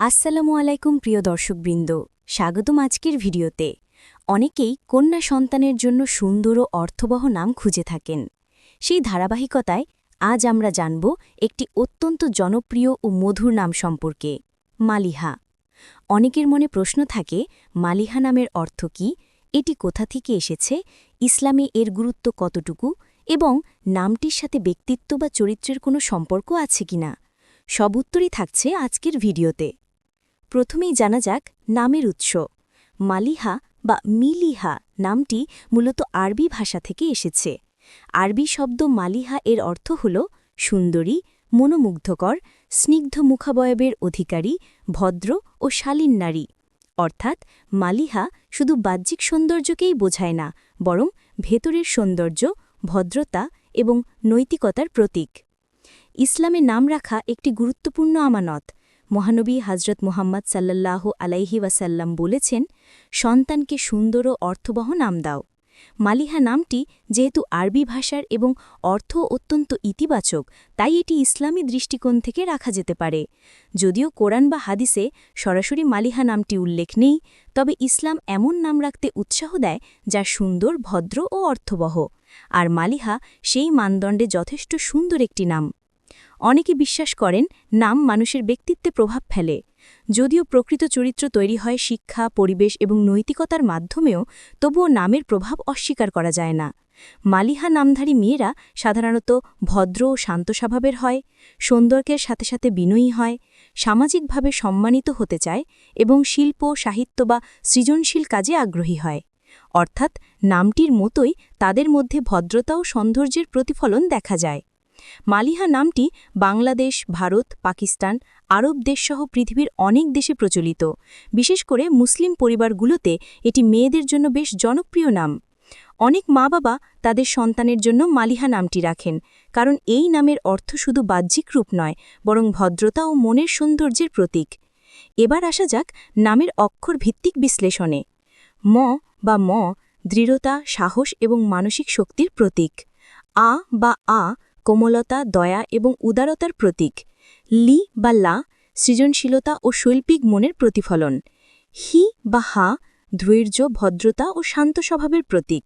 আসসালামু আলাইকুম প্রিয় দর্শকবৃন্দ, স্বাগতম আজকের ভিডিওতে। অনেকেই কন্যা সন্তানের জন্য সুন্দর ও অর্থবহ নাম খুঁজে থাকেন। সেই ধারাবাহিকতায় আজ আমরা জানব একটি অত্যন্ত জনপ্রিয় ও মধুর নাম সম্পর্কে, মালিহা। অনেকের মনে প্রশ্ন থাকে, মালিহা নামের অর্থ কি? এটি কোথা থেকে এসেছে? ইসলামে এর গুরুত্ব কতটুকু? এবং নামটির সাথে ব্যক্তিত্ব বা চরিত্রের কোনো সম্পর্ক আছে কিনা? সব উত্তরই থাকছে আজকের ভিডিওতে। প্রথমেই জানা যাক নামের উৎস। মালিহা বা মিলিহা নামটি মূলত আরবি ভাষা থেকে এসেছে। আরবি শব্দ মালিহা এর অর্থ হল সুন্দরী, মনোমুগ্ধকর, স্নিগ্ধ মুখাবয়বের অধিকারী, ভদ্র ও শালীন নারী। অর্থাৎ মালিহা শুধু বাহ্যিক সৌন্দর্যকেই বোঝায় না, বরং ভেতরের সৌন্দর্য, ভদ্রতা এবং নৈতিকতার প্রতীক। ইসলামে নাম রাখা একটি গুরুত্বপূর্ণ আমানত। মহানবী হজরত মোহাম্মদ সাল্লাল্লাহু আলাইহি ওয়াসাল্লাম বলেছেন, সন্তানকে সুন্দর ও অর্থবহ নাম দাও। মালিহা নামটি যেহেতু আরবি ভাষার এবং অর্থ অত্যন্ত ইতিবাচক, তাই এটি ইসলামী দৃষ্টিকোণ থেকে রাখা যেতে পারে। যদিও কোরআন বা হাদিসে সরাসরি মালিহা নামটি উল্লেখ নেই, তবে ইসলাম এমন নাম রাখতে উৎসাহ দেয় যা সুন্দর, ভদ্র ও অর্থবহ। আর মালিহা সেই মানদণ্ডে যথেষ্ট সুন্দর একটি নাম। অনেকে বিশ্বাস করেন নাম মানুষের ব্যক্তিত্বে প্রভাব ফেলে। যদিও প্রকৃত চরিত্র তৈরি হয় শিক্ষা, পরিবেশ এবং নৈতিকতার মাধ্যমেও, তবুও নামের প্রভাব অস্বীকার করা যায় না। মালিহা নামধারী মেয়েরা সাধারণত ভদ্র ও শান্ত স্বভাবের হয়, সৌন্দর্যের সাথে সাথে বিনয়ী হয়, সামাজিকভাবে সম্মানিত হতে চায় এবং শিল্প, সাহিত্য বা সৃজনশীল কাজে আগ্রহী হয়। অর্থাৎ নামটির মতোই তাদের মধ্যে ভদ্রতা ও সৌন্দর্যের প্রতিফলন দেখা যায়। মালিহা নামটি বাংলাদেশ, ভারত, পাকিস্তান, আরব দেশসহ পৃথিবীর অনেক দেশে প্রচলিত। বিশেষ করে মুসলিম পরিবারগুলোতে এটি মেয়েদের জন্য বেশ জনপ্রিয় নাম। অনেক মা বাবা তাদের সন্তানের জন্য মালিহা নামটি রাখেন, কারণ এই নামের অর্থ শুধু বাহ্যিক রূপ নয়, বরং ভদ্রতা ও মনের সৌন্দর্যের প্রতীক। এবার আসা যাক নামের অক্ষর ভিত্তিক বিশ্লেষণে। ম বা ম দৃঢ়তা, সাহস এবং মানসিক শক্তির প্রতীক। আ বা আ কোমলতা, দয়া এবং উদারতার প্রতীক। লি বা লা সৃজনশীলতা ও শৈল্পিক মনের প্রতিফলন। হি বা হা ধৈর্য, ভদ্রতা ও শান্ত স্বভাবের প্রতীক।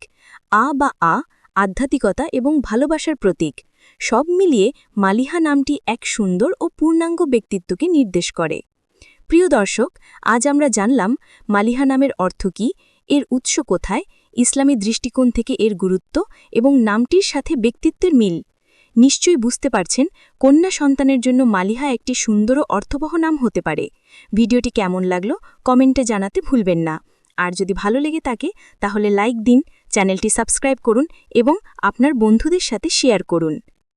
আ বা আ আধ্যাত্মিকতা এবং ভালোবাসার প্রতীক। সব মিলিয়ে মালিহা নামটি এক সুন্দর ও পূর্ণাঙ্গ ব্যক্তিত্বকে নির্দেশ করে। প্রিয় দর্শক, আজ আমরা জানলাম মালিহা নামের অর্থ কী, এর উৎস কোথায়, ইসলামী দৃষ্টিকোণ থেকে এর গুরুত্ব এবং নামটির সাথে ব্যক্তিত্বের মিল। নিশ্চয়ই বুঝতে পারছেন, কন্যা সন্তানের জন্য মালিহা একটি সুন্দর ও অর্থবহ নাম হতে পারে। ভিডিওটি কেমন লাগল কমেন্টে জানাতে ভুলবেন না। আর যদি ভালো লেগে থাকে, তাহলে লাইক দিন, চ্যানেলটি সাবস্ক্রাইব করুন এবং আপনার বন্ধুদের সাথে শেয়ার করুন।